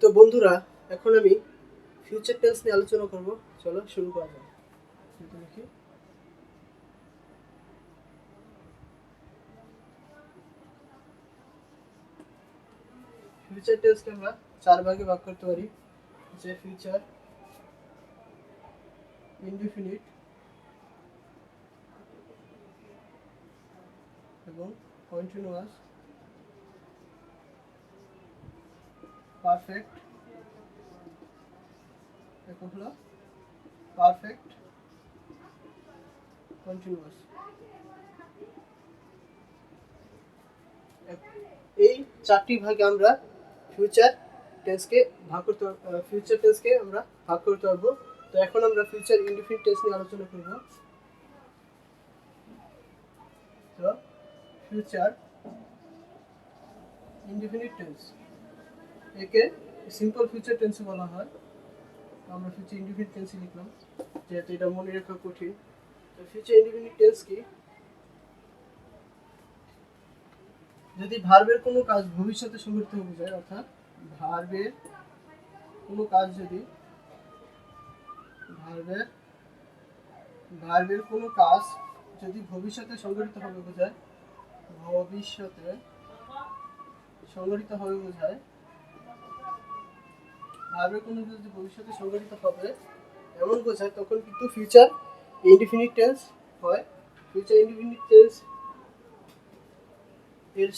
তো বন্ধুরা, এখন আমি ফিউচার টেন্স নিয়ে আলোচনা করব। চলো শুরু করা যাক। ফিউচার টেন্সকে আমরা চার ভাগে ভাগ করতে পারি। যে ফিউচার ইনডিফিনিট এবং কন্টিনিউয়াস পারফেক্ট এখন হলো পারফেক্ট কন্টিনিউয়াস এই চারটি ভাগে আমরা ফিউচার টেন্সকে ভাগ করতে ফিউচার টেন্সকে আমরা ভাগ করতে পারব। তো এখন আমরা ফিউচার ইনডিফিনিট টেন্স নিয়ে আলোচনা করব। তো ফিউচার ইনডিফিনিট টেন্স একে সিম্পল ফিউচার টেন্সে বলা হয়। আমরা ফিউচার ইনডিফিনিট টেন্সে লিখলাম, যেহেতু এটা মনে রাখা কঠিন। তো ফিউচার ইনডিফিনিট টেন্স কি? যদি ভার্বের কোনো কাজ ভবিষ্যতে সংঘটিত হয়ে যায়, অর্থাৎ ভার্বের কোনো কাজ যদি ভার্বের ভার্বের কোনো কাজ যদি ভবিষ্যতে সংঘটিত হবে বোঝায় ভবিষ্যতে সংঘটিত হবে বোঝায় ভার্বের কোনো যদি ভবিষ্যতে সংঘটিত হবে, এমন বোঝায় তখন কিন্তু ফিউচার ইনডিফিনিট টেন্স হয়। ফিউচার ইনডিফিনিট টেন্স এর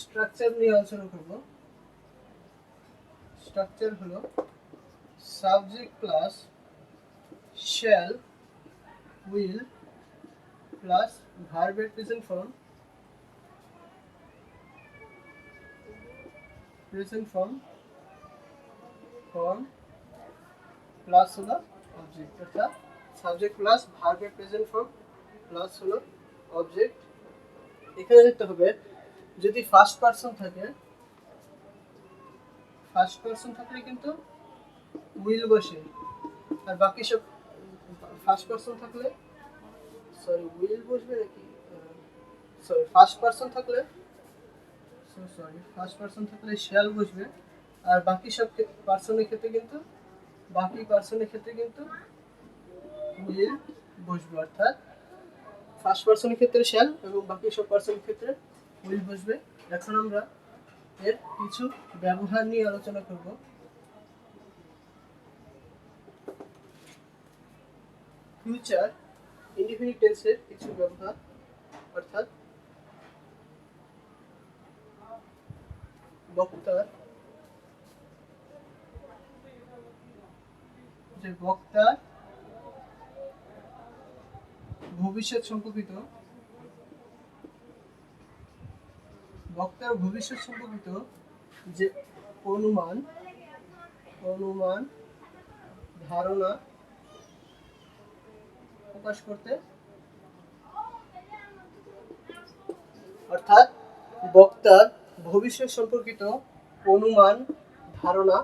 স্ট্রাকচার নিয়ে আলোচনা করব। স্ট্রাকচার হলো subject plus shall will plus ভার্বের present form present form form plus হলো অবজেক্ট অর্থাৎ সাবজেক্ট প্লাস ভার্বের প্রেজেন্ট ফর্ম প্লাস হলো অবজেক্ট এখানে দেখতে হবে, যদি ফার্স্ট পারসন থাকে ফার্স্ট পারসন থাকলে কিন্তু উইল বসে, আর বাকি সব ফার্স্ট পারসন থাকলে সরি উইল বসবে নাকি? সরি ফার্স্ট পারসন থাকলে সরি ফার্স্ট পারসন থাকলে শ্যাল বসবে। আর বাকি সব পার্সনের ক্ষেত্রে কিন্তু, বাকি পার্সনের ক্ষেত্রে কিন্তু উইল বসবে, অর্থাৎ ফার্স্ট পার্সনের ক্ষেত্রে শ্যাল এবং বাকি সব পার্সনের ক্ষেত্রে উইল বসবে। এখন আমরা এর কিছু ব্যবহার নিয়ে আলোচনা করব। ফিউচার ইনডিফিনিট টেন্সের কিছু ব্যবহার, অর্থাৎ বক্তার যে বক্তার ভবিষ্যৎ সম্পর্কিত, বক্তার ভবিষ্যৎ সম্পর্কিত যে অনুমান অনুমান, ধারণা প্রকাশ করতে অর্থাৎ বক্তার ভবিষ্যৎ সম্পর্কিত অনুমান, ধারণা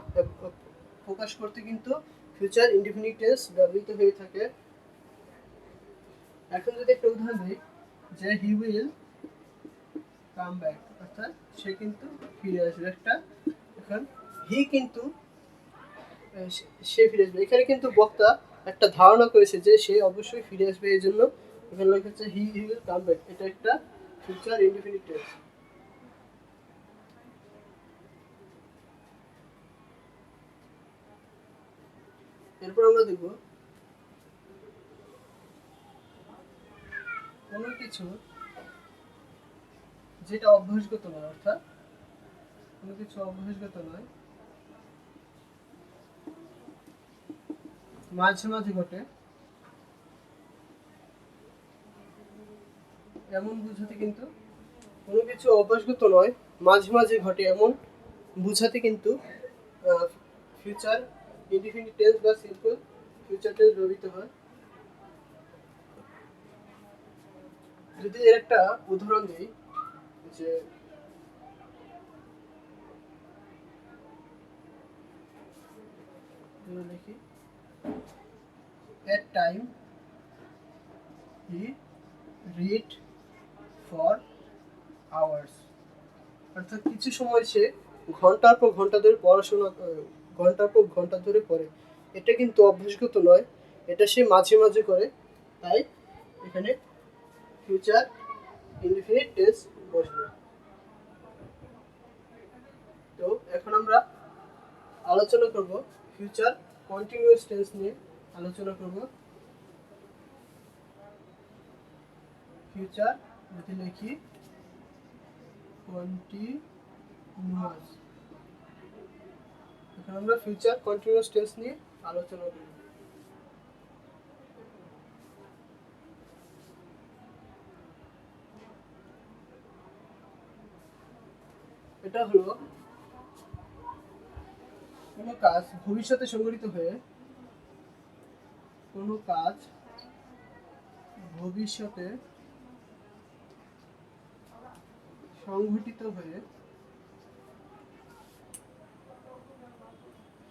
প্রকাশ করতে কিন্তু ফিউচার ইনডিফিনিট টেন্স ব্যবহৃত হয়ে থাকে। এখন যদি একটা উদাহরণ দিই, যে হি উইল কাম ব্যাক অর্থাৎ সে কিন্তু ফিরে আসবে। একটা এখন হি কিন্তু সে- ফিরে আসবে। এখানে কিন্তু বক্তা একটা ধারণা করেছে যে সে অবশ্যই ফিরে আসবে এই জন্য এখানে লেখা হচ্ছে হি হি উইল কাম ব্যাক এটা একটা ফিউচার ইনডিফিনিট টেন্স এরপর আমরা দেখব কোনো কিছু যেটা অভ্যাসগত নয়, অর্থাৎ কোনো কিছু অভ্যাসগত নয় মাঝে মাঝে ঘটে। এমন বুঝাতে কিন্তু কোনো কিছু অভ্যাসগত নয় মাঝে মাঝে ঘটে এমন বুঝাতে কিন্তু ফিউচার ইনডিফিনিট টেন্স বা সিম্পল ফিউচার টেন্স ব্যবহৃত হয়। যদি এর একটা উদাহরণ দিই, যে hours অর্থাৎ কিছু সময় সে ঘণ্টার পর ঘণ্টা ধরে পড়াশোনা ঘণ্টার পর ঘণ্টা ধরে পড়ে এটা কিন্তু অভ্যাসগত নয়, এটা সে মাঝে মাঝে করে। তাই এখানে ফিউচার ইনডিফিনিট টেন্স বসবে। তো এখন আমরা আলোচনা করব ফিউচার কন্টিনিউয়াস টেন্স নিয়ে আলোচনা করব। ফিউচার যদি লিখি কন্টিনিউয়াস এখন আমরা ফিউচার কন্টিনিউয়াস টেন্স নিয়ে আলোচনা করব। এটা হলো কোনো কাজ ভবিষ্যতে সংগঠিত হয়ে কোনো কাজ ভবিষ্যতে সংঘটিত হয়ে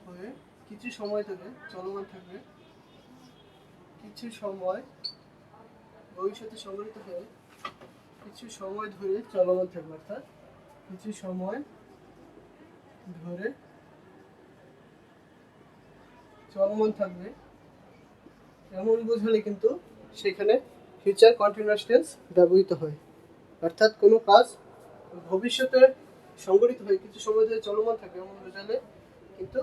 হয়ে কিছু সময় ধরে চলমান থাকবে। কিছু সময় ভবিষ্যতে সংঘটিত হয়ে, কিছু সময় ধরে চলমান থাকবে, অর্থাৎ কিছু সময় ধরে চলমান থাকবে। এমন বোঝালে কিন্তু সেখানে ফিউচার কন্টিনিউয়াস টেন্স ব্যবহৃত হয়। অর্থাৎ কোনো কাজ ভবিষ্যতে সংগঠিত হয়ে, কিছু সময় ধরে চলমান থাকবে, এমন বোঝালে কিন্তু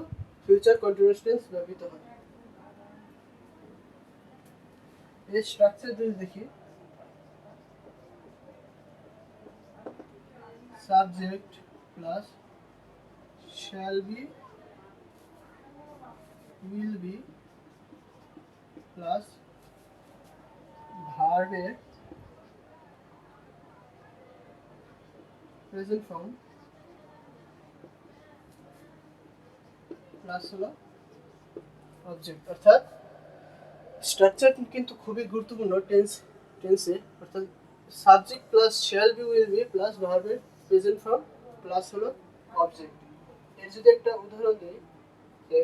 ফিউচার কন্টিনিউয়াস টেন্স ব্যবহৃত হয়। এর স্ট্রাকচার যদি দেখি subject plus shall be will be plus ভার্বের প্রেজেন্ট ফর্ম হলো অবজেক্ট অর্থাৎ স্ট্রাকচার কিন্তু খুবই গুরুত্বপূর্ণ টেন্স টেন্সে অর্থাৎ subject plus be will be plus ভার্বের প্রেজেন্ট ফর্ম প্লাস হলো অবজেক্ট এর যদি একটা উদাহরণ দিই, যে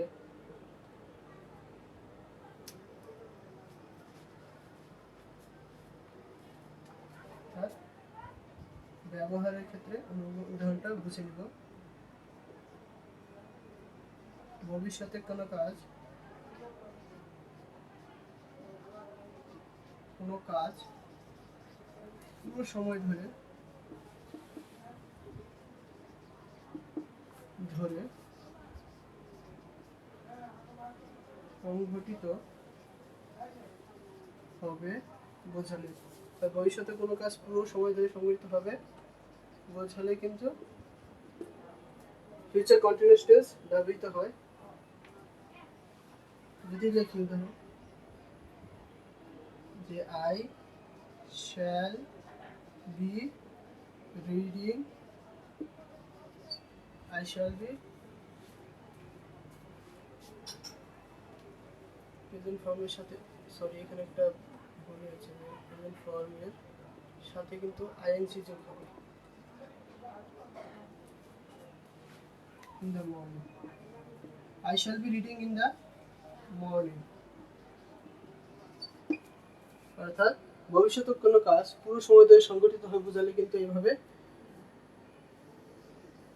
ব্যবহারের ক্ষেত্রে উদাহরণটা বুঝে নিব। ভবিষ্যতে কোনো কাজ কোনো কাজ পুরো সময় ধরে ধরে সংঘটিত হবে বোঝালে ভবিষ্যতে কোনো কাজ পুরো সময় ধরে সংঘটিত হবে বোঝালে কিন্তু ফিউচার কন্টিনিউয়াস টেন্স ব্যবহৃত হয়। যদি লিখি উদাহরণ যে I shall be reading I shall be present ফর্মের সাথে সরি এখানে একটা ভুল হয়েছে প্রেজেন্ট ফর্মের সাথে কিন্তু আইএনসি যোগ হবে in the morning. I shall be reading in the morning. অর্থাৎ ভবিষ্যতে কোনো কাজ পুরো সময় ধরে সংগঠিত হয়ে বোঝালে কিন্তু এইভাবে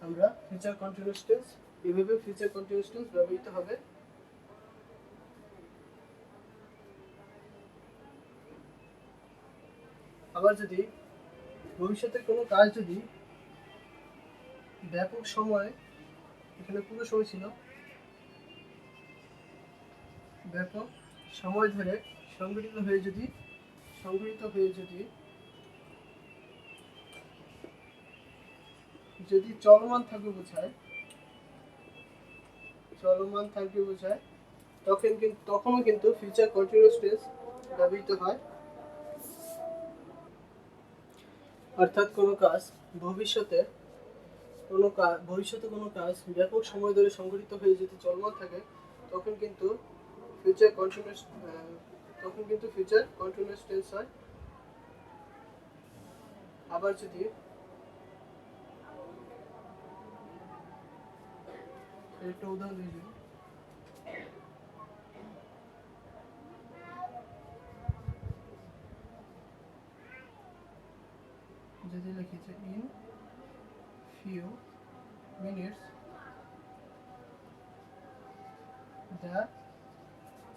আমরা ফিউচার কন্টিনিউয়াস টেন্স এইভাবে ফিউচার কন্টিনিউয়াস টেন্স ব্যবহৃত হবে আবার যদি ভবিষ্যতে কোনো কাজ যদি ব্যাপক সময়, এখানে পুরো সময় ছিল ব্যাপক সময় ধরে সংগঠিত হয়ে যদি সংগঠিত হয়ে যদি যদি চলমান থাকবে বোঝায়, চলমান থাকবে বোঝায়, তখন কিন্তু তখনও কিন্তু ফিউচার কন্টিনিউয়াস টেন্স ব্যবহৃত হয়। অর্থাৎ কোনো কাজ ভবিষ্যতে, কোনো কাজ ভবিষ্যতে কোনো কাজ ব্যাপক সময় ধরে সংগঠিত হয়ে যদি চলমান থাকে, তখন কিন্তু ফিউচার কন্টিনিউয়াস তখন কিন্তু ফিউচার কন্টিনিউয়াস টেন্স হয়। আবার যদি একটা উদাহরণ দিয়ে দিই। যদি লিখেছে in few minutes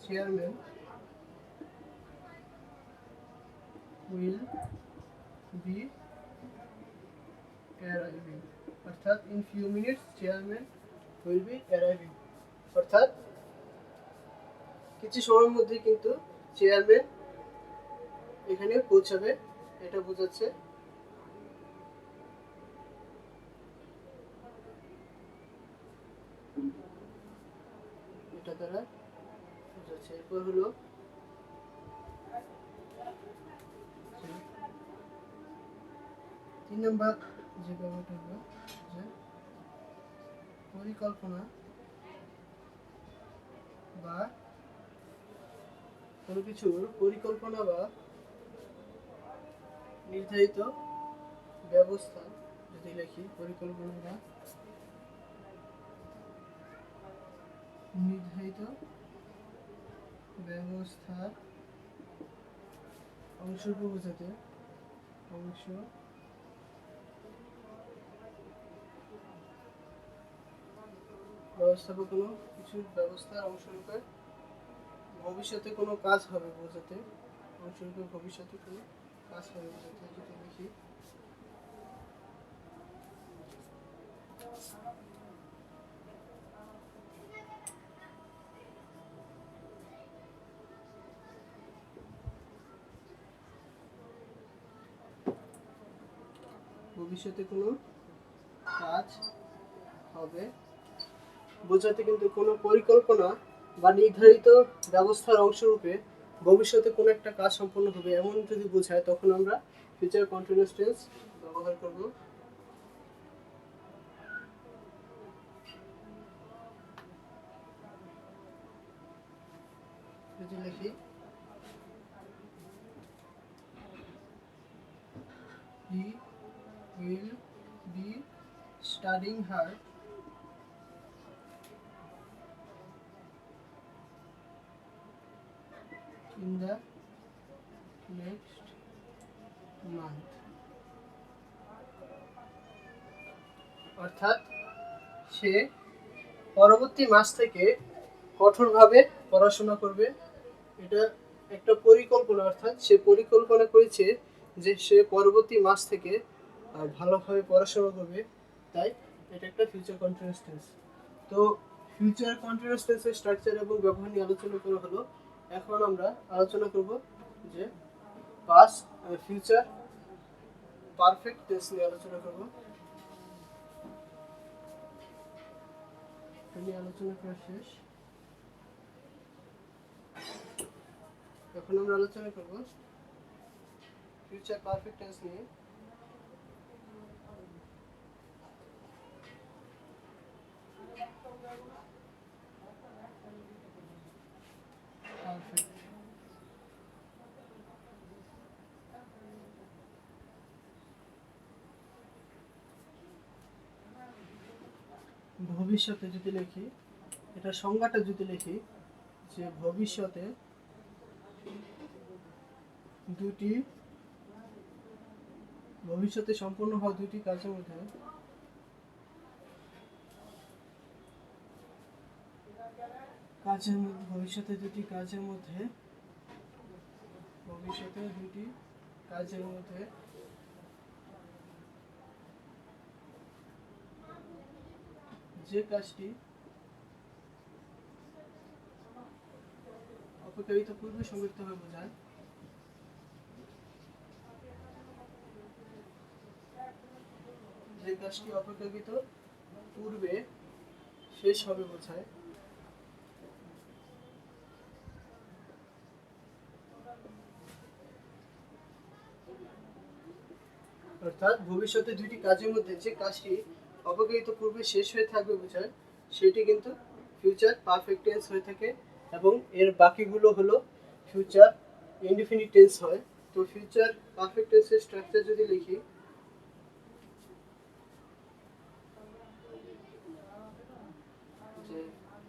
chairman will be arriving অর্থাৎ in few minutes chairman will be arriving অর্থাৎ কিছু সময়ের মধ্যে কিন্তু চেয়ারম্যান এখানে পৌঁছাবে, এটা বোঝাচ্ছে। এটা দ্বারা বোঝাচ্ছে এরপর হলো? তিন নম্বর, যে ব্যাপারটা হলো, যে পরিকল্পনা বা কোনো কিছুর পরিকল্পনা বা নির্ধারিত ব্যবস্থা যদি লিখি, পরিকল্পনা নির্ধারিত ব্যবস্থার অংশরূপে বোঝাতে অংশ ব্যবস্থা বা কোনো কিছুর ব্যবস্থার অংশরূপে ভবিষ্যতে কোনো কাজ হবে বোঝাতে অংশরূপে ভবিষ্যতে কোনো কাজ হবে বোঝাতে যদি লিখি ভবিষ্যতে কোনো কাজ হবে। বোঝাতে কিন্তু কোনো পরিকল্পনা বা নির্ধারিত ব্যবস্থার অংশরূপে ভবিষ্যতে কোনো একটা কাজ সম্পন্ন হবে এমন যদি বোঝায়, তখন আমরা ফিউচার কন্টিনিউয়াস টেন্স ব্যবহার করব। যদি লিখি। He will be studying hard in the next month. অর্থাৎ সে পরবর্তী মাস থেকে কঠোরভাবে পড়াশোনা করবে। এটা একটা পরিকল্পনা, অর্থাৎ সে পরিকল্পনা করেছে যে সে পরবর্তী মাস থেকে ভালোভাবে পড়াশোনা করবে, তাই এটা একটা ফিউচার কন্টিনিউয়াস টেন্স তো ফিউচার কন্টিনিউয়াস টেন্সের স্ট্রাকচার এবং ব্যবহার নিয়ে আলোচনা করা হলো। এখন আমরা আলোচনা করব যে পাস্ট ফিউচার পারফেক্ট টেন্স নিয়ে আলোচনা করব। নিয়ে আলোচনা করা শেষ। এখন আমরা আলোচনা করব ফিউচার পারফেক্ট টেন্স নিয়ে পারফেক্ট ভবিষ্যতে যদি লিখি, এটা সংজ্ঞাটা যদি লিখি যে ভবিষ্যতে দুটি ভবিষ্যতে সম্পূর্ণ হওয়া দুটি কাজের মধ্যে কাজের মধ্যে ভবিষ্যতে দুটি কাজের মধ্যে, ভবিষ্যতে দুটি কাজের মধ্যে যে কাজটি পূর্বে হয়ে বোঝায়। যে কাজটি পূর্বে শেষ হবে বোঝায়। অর্থাৎ ভবিষ্যতে দুইটি কাজের মধ্যে যে কাজটি অপেক্ষাকৃত পূর্বে শেষ হয়ে থাকবে বোঝায় সেটি কিন্তু ফিউচার পারফেক্ট টেন্স হয়ে থাকে এবং এর বাকিগুলো হলো ফিউচার ইনডিফিনিট টেন্স হয়। তো ফিউচার পারফেক্ট টেন্সের স্ট্রাকচার যদি লিখি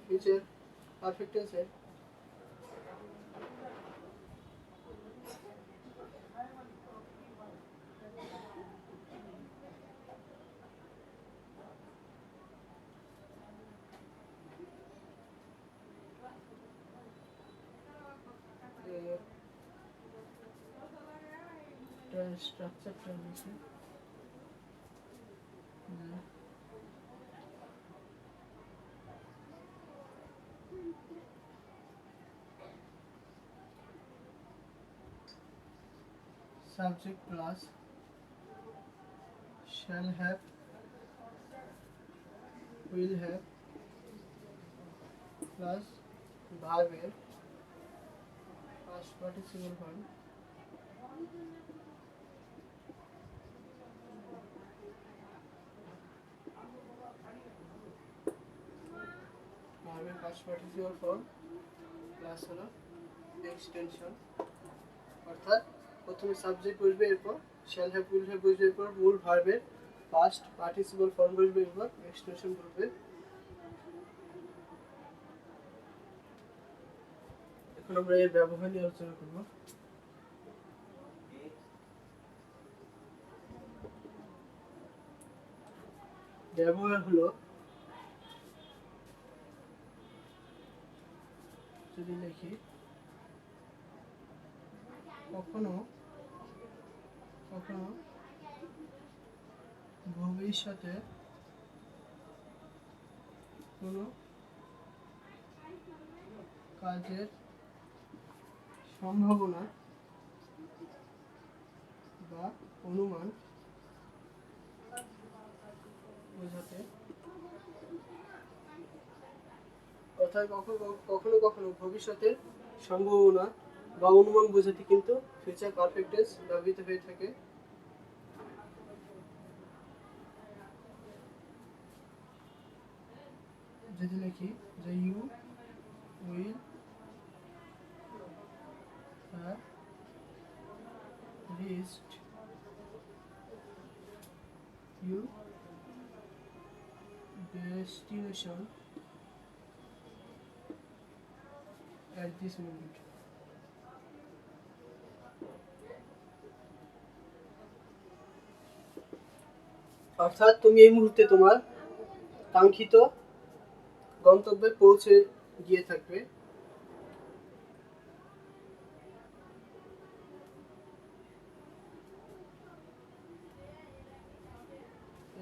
ফিউচার পারফেক্ট টেন্সের স্ট্রাকচারটা নিচে যে subject plus shall have will have plus verb এর past participle form ভার্বের past participle form প্লাস হলো এক্সটেনশন অর্থাৎ প্রথমে সাবজেক্ট বসবে এরপর শ্যাল হ্যাভ উইল হ্যাভ বসবে এরপর মূল ভার্বের পাস্ট পার্টিসিপল ফর্ম বসবে এরপর এক্সটেনশন বসবে এখন আমরা এর ব্যবহার নিয়ে আলোচনা করব। ব্যবহার হলো যদি লিখি কখনো কখনো ভবিষ্যতে কোনো কাজের সম্ভাবনা বা অনুমান বোঝাতে অর্থাৎ কখনো কখনো কখনো ভবিষ্যতের সম্ভাবনা বা অনুমান বোঝাতে কিন্তু ফিউচার পারফেক্টেন্স ব্যবহৃত হয়ে থাকে। যদি লিখি, যে you will reached you destination at this moment অর্থাৎ তুমি এই মুহূর্তে তোমার কাঙ্ক্ষিত গন্তব্যে পৌঁছে গিয়ে থাকবে।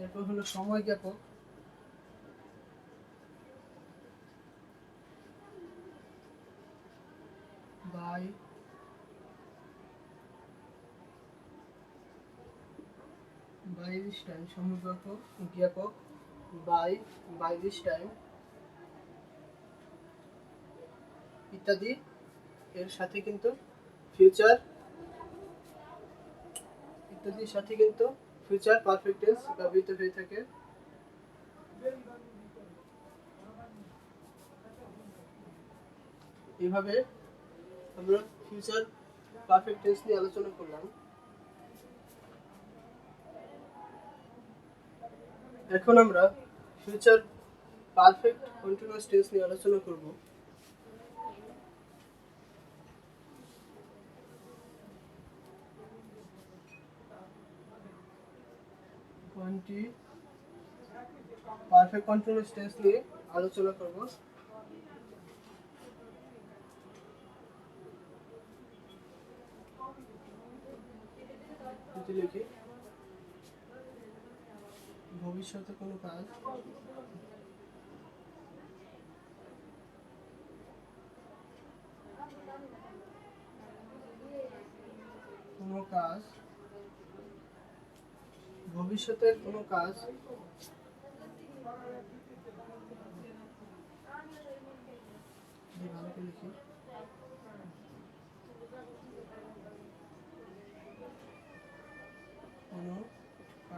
এরপর হলো সময় জ্ঞাপক। বাই by this time সমুদ্রক জ্ঞাপক by by this time ইত্যাদি। এর সাথে কিন্তু ফিউচার ইত্যাদির সাথে কিন্তু ফিউচার পারফেক্ট টেন্স ব্যবহৃত হয়ে থাকে। এভাবে আমরা ফিউচার পারফেক্ট টেন্স নিয়ে আলোচনা করলাম। এখন আমরা ফিউচার পারফেক্ট কন্টিনিউয়াস টেন্স নিয়ে আলোচনা করব। টোয়েন্টি পারফেক্ট কন্টিনিউয়াস টেন্স নিয়ে আলোচনা করব। যদি লিখি ভবিষ্যতে কোনো কাজ? কোনো কাজ? ভবিষ্যতের কোনো কাজ? ভালো করে লিখি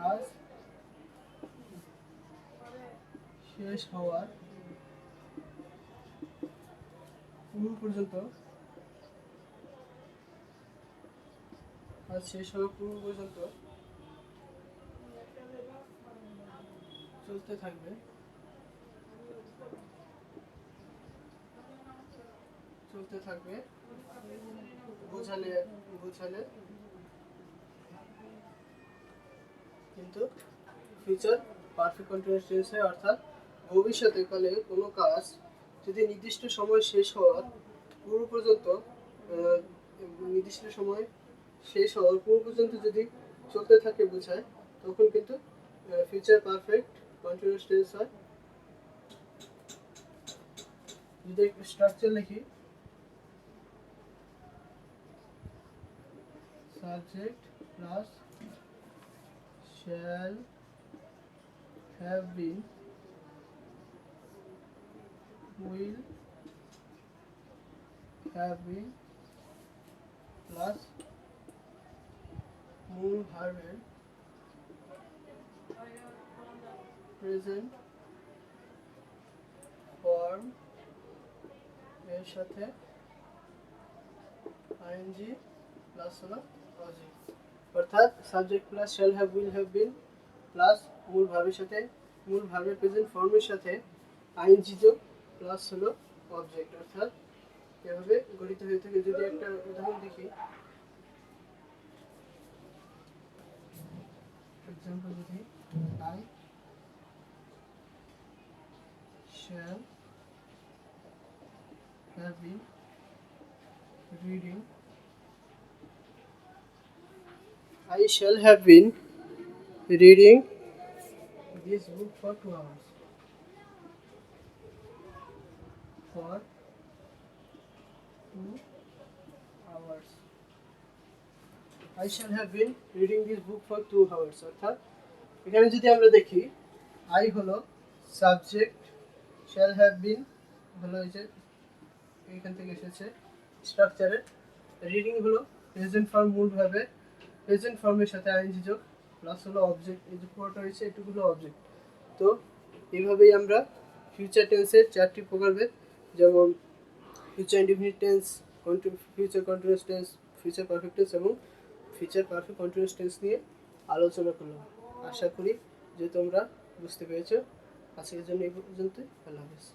কাজ শেষ হওয়ার পূর্ব পর্যন্ত কাজ শেষ হওয়ার পূর্ব পর্যন্ত চলতে থাকবে। চলতে থাকবে। বোঝালে বোঝালে কিন্তু ফিউচার পারফেক্ট কন্টিনিউয়াস টেন্স হয়, অর্থাৎ ভবিষ্যতে কালে কোনো কাজ যদি নির্দিষ্ট সময় শেষ হওয়ার পূর্ব পর্যন্ত নির্দিষ্ট সময় শেষ হওয়ার পূর্ব পর্যন্ত যদি চলতে থাকে বোঝায়, তখন কিন্তু ফিউচার পারফেক্ট কন্টিনিউয়াস টেন্স হয়। যদি স্ট্রাকচার লিখি। Subject plus shall have been, will have been, plus মূল ভার্বের প্রেজেন্ট ফর্ম এর সাথে আইএনজি প্লাস হলো অবজেক্ট অর্থাৎ subject plus shall have will have been plus মূল ভাবের সাথে, মূল ভাবের প্রেজেন্ট ফর্মের সাথে আইনজি যোগ প্লাস হলো অবজেক্ট অর্থাৎ এভাবে গঠিত হয়ে থাকে। যদি একটা উদাহরণ দেখি। এক্সাম্পল যদি I shall have been reading I shall have been reading this book for two hours. For two hours. I shall have been reading this book for two hours. অর্থাৎ এখানে যদি আমরা দেখি আই হলো সাবজেক্ট শ্যাল হ্যাভ বিন হলো এই যে এখান থেকে এসেছে স্ট্রাকচারে রিডিং হলো প্রেজেন্ট ফর্ম মূল ভাবে প্রেজেন্ট ফর্মের সাথে আইনজি যোগ প্লাস হলো অবজেক্ট এই যে পুরোটা হয়েছে, এটুকু হলো অবজেক্ট তো এইভাবেই আমরা ফিউচার টেন্সের চারটি প্রকারভেদ, যেমন future indefinite tense future continuous tense future perfect tense এবং ফিউচার পারফেক্ট কন্টিনিউয়াস টেন্স নিয়ে আলোচনা করলাম। আশা করি যে তোমরা বুঝতে পেরেছ। আজকের জন্য এই পর্যন্তই। আল্লাহ হাফেজ।